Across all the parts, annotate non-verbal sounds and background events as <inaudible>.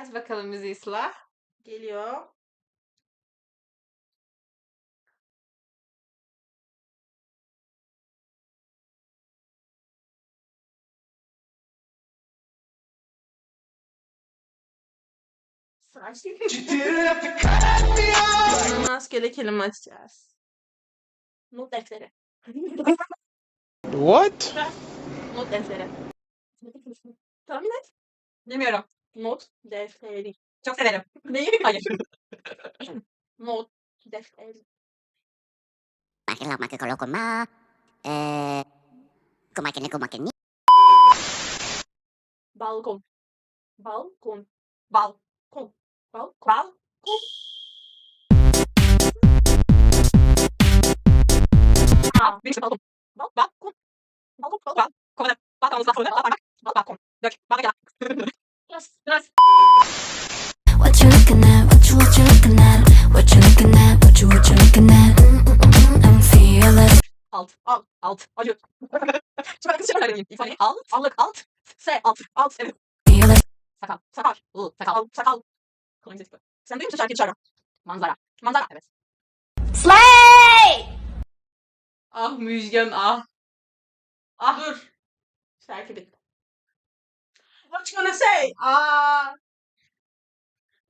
Aç bakalım müziği Sıla. Geliyor. Rastgele <laughs> kelime açacağız. Not defteri. What? Not defteri. Tahmin et. Bilmiyorum. Not defteri. Çok então, <laughs> Neyi? Hayır. Not defteri. Bakın la makı kolo koma. Eee... Eh, koma kene koma kene. Balkon. Balkon. Balkon. Balkon. Balkon. Ah, ah bir balkon. Balkon. Balkon. Balkon. É? Balkon. Balkon. Balkon. Balkon. Balkon. Balkon. Balkon. Balkon. Balkon. Balkon. Balkon. What you looking at? What you what you looking at? What you looking at? What you what you looking at? Mm-mm-mm, I'm fearless. Alt. Alt. Alt. Acı. Çok alakası yok öyle İfade. Alt. Allık. Alt. S. Alt. Alt. Evet. Fearless. Sakal. Sakal. Iı, sakal. Sen duyuyor musun şarkıyı? Manzara. Manzara. Evet. Slay! Ah Müjgan ah. Ah. Dur. Şarkı bitti. What you gonna say? Aa.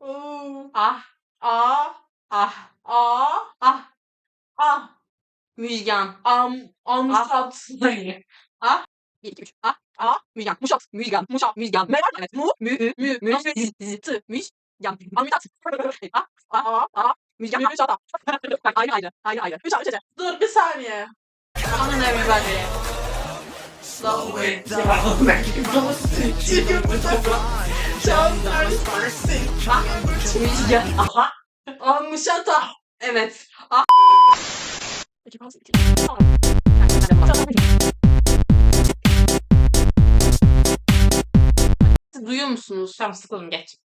Ah. Aa. Ah. Aa. Ah. Ah. Müjgan. Am. Amsat. Ah. 1, 2, 3. Ah. Ah. Müjgan. Muşat. Müjgan. Muşat. Müjgan. Var? Evet. Mu. Mü. Mü. Mü. Dizi. Dizi. Tı. Müjgan. Amitat. Ah. Ah. Aa. Ah. Müjgan. Mü. Muşat. Bak ayrı ayrı. Ayrı ayrı. Üç üç üç. Dur bir saniye. Come on everybody. Slow it Müjgan. Aha. Amşata. Evet. Ah. Peki pas iki. Siz duyuyor musunuz? Tamam sıkıldım geç.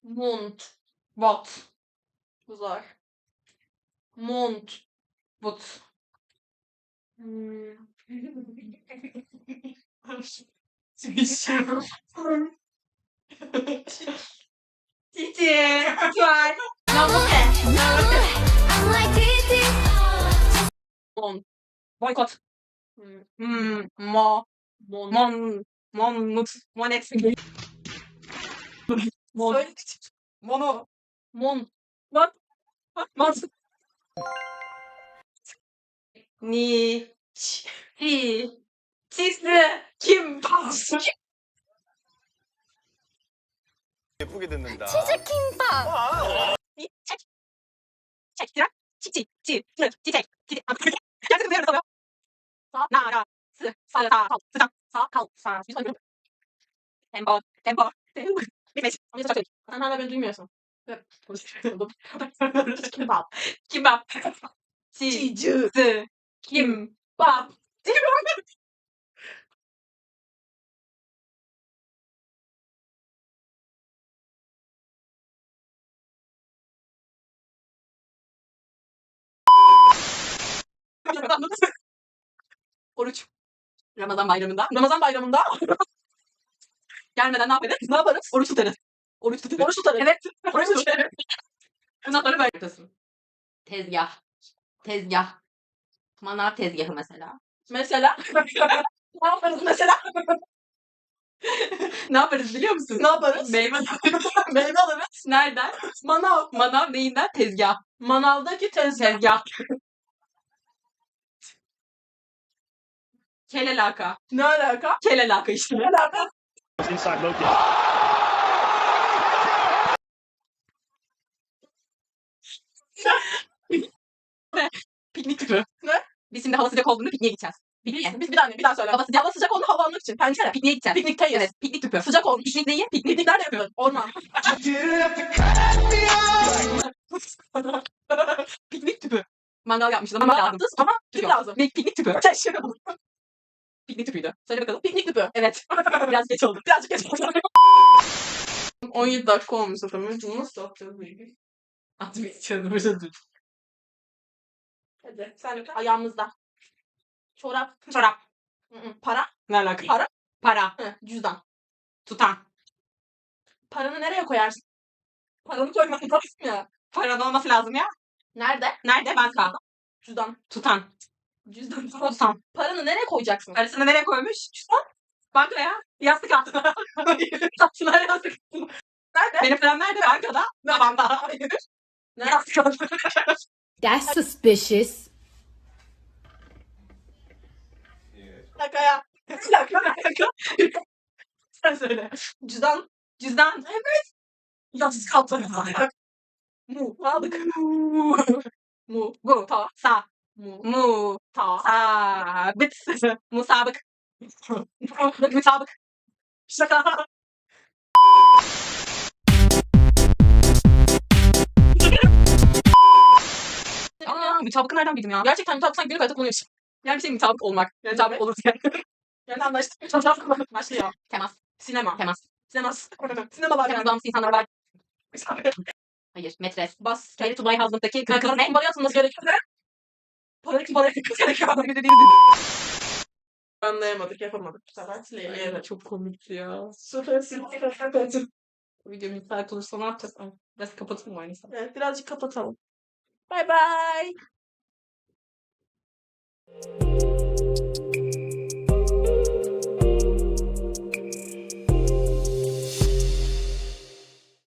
Mond. Wat? Gezag. Mond. Wat? Titi. Nou, wat? Boycott. Mm, Mon, mon ex. Mon. Mon. Mon. Mon. Mon. Ni. Chi. 치즈 김 밥. 예쁘게 듣는 다. 치즈 김 밥. 치즈랑 치즈 치즈 치즈 치즈 치즈 아, 야채 배우러 가 요. 나라 스사다 스다 4, 5, 4, 1, 1번, 1번, 1번. 리메시, 리메시 작전. 하나라면 두 명이서. 김밥, 김밥, 치즈, 김밥. 오른쪽. Ramazan bayramında. Ramazan bayramında <laughs> Gelmeden ne yaparız? ne yaparız? Oruç tutarız. Oruç tutarız. Oruç tutarız. Evet. <laughs> Oruç tutarız. Bundan sonra böyle yapıyorsun. Tezgah. Tezgah. Manav tezgahı mesela. Mesela <laughs> ne yaparız mesela? ne yaparız biliyor musun? Ne yaparız? Meyve Meyve alırız. Nereden? Manav. Manav neyinden? Tezgah. Manavdaki tezgah. Kelelaka. Ne alaka? Kelelaka işte. Ne alaka? Inside Loki. Piknik tüpü. Ne? Biz şimdi hava sıcak olduğunda pikniğe gideceğiz. Pikniğe. Biz bir daha bir daha söyle. Hava sıcak. Hava sıcak oldu hava almak için. Pencere. Pikniğe gideceğiz. Piknikteyiz. Evet, piknik tüpü. Sıcak olmuş. Piknik neyi? Piknik. Piknik nerede yapıyoruz? Orman. <laughs> Piknik tüpü. Mangal yapmışız ama Ama lazım. yaptınız ama tüp lazım. Piknik tüpü. Olur. Piknik tüpüydü. Söyle bakalım. Piknik tüpü. Evet. <laughs> Biraz geç oldu. Birazcık geç oldu. <laughs> 17 dakika olmuş zaten. Bunu nasıl yapacağız bilgi? Atmayı içiyorum. Hadi sen de ayağımızda. Çorap. Çorap. Hı hı. Para. Ne alaka? Para. Para. Hı, cüzdan. Tutan. Paranı nereye koyarsın? Paranı koyman lazım ya. Paran olması lazım ya. Nerede? Nerede? Ben kaldım. Cüzdan. Tutan. Cüzdan. Tutan. Paranı nereye koyacaksın? Parasını nereye koymuş? Cüzdan. Bankaya. Yastık altına. <laughs> Saçına yastık. Nerede? Benim param nerede? Bankada. Babamda. Hayır. Nerede? Yastık altına. That's suspicious. Bir dakika ya. Bir dakika. Bir dakika. Sen söyle. Cüzdan. Cüzdan. Evet. Yastık altına. Mu. Aldık. Mu. Bu. Ta. Sa. Mu. Mu. Ta. Sabit. <laughs> Musabık. <laughs> Musabık. Şaka. Aa, mütabıkı nereden bildim ya? Gerçekten mütabık sanki günlük hayatta kullanıyorsun. Yani bir şey mütabık olmak. Yani Mütabık olur yani. <laughs> Yani anlaştık. Mütabık başlıyor. Temas. Sinema. Temas. Sinemas. Sinemalar yani. bağımlısı insanlar var. Hayır. Metres. Bas. Hayır. Tubay Hazlık'taki kız Kızın ne? kumbaraya atılması gerekiyor. De değil mi? Anlayamadık, yapamadık. Süleyman'a Evet, çok komikti ya. Süper, süper, süper. Bu video müsait olursa ne yapacağız? Biraz kapatayım mı aynı zamanda? Evet, birazcık kapatalım. Bye bye.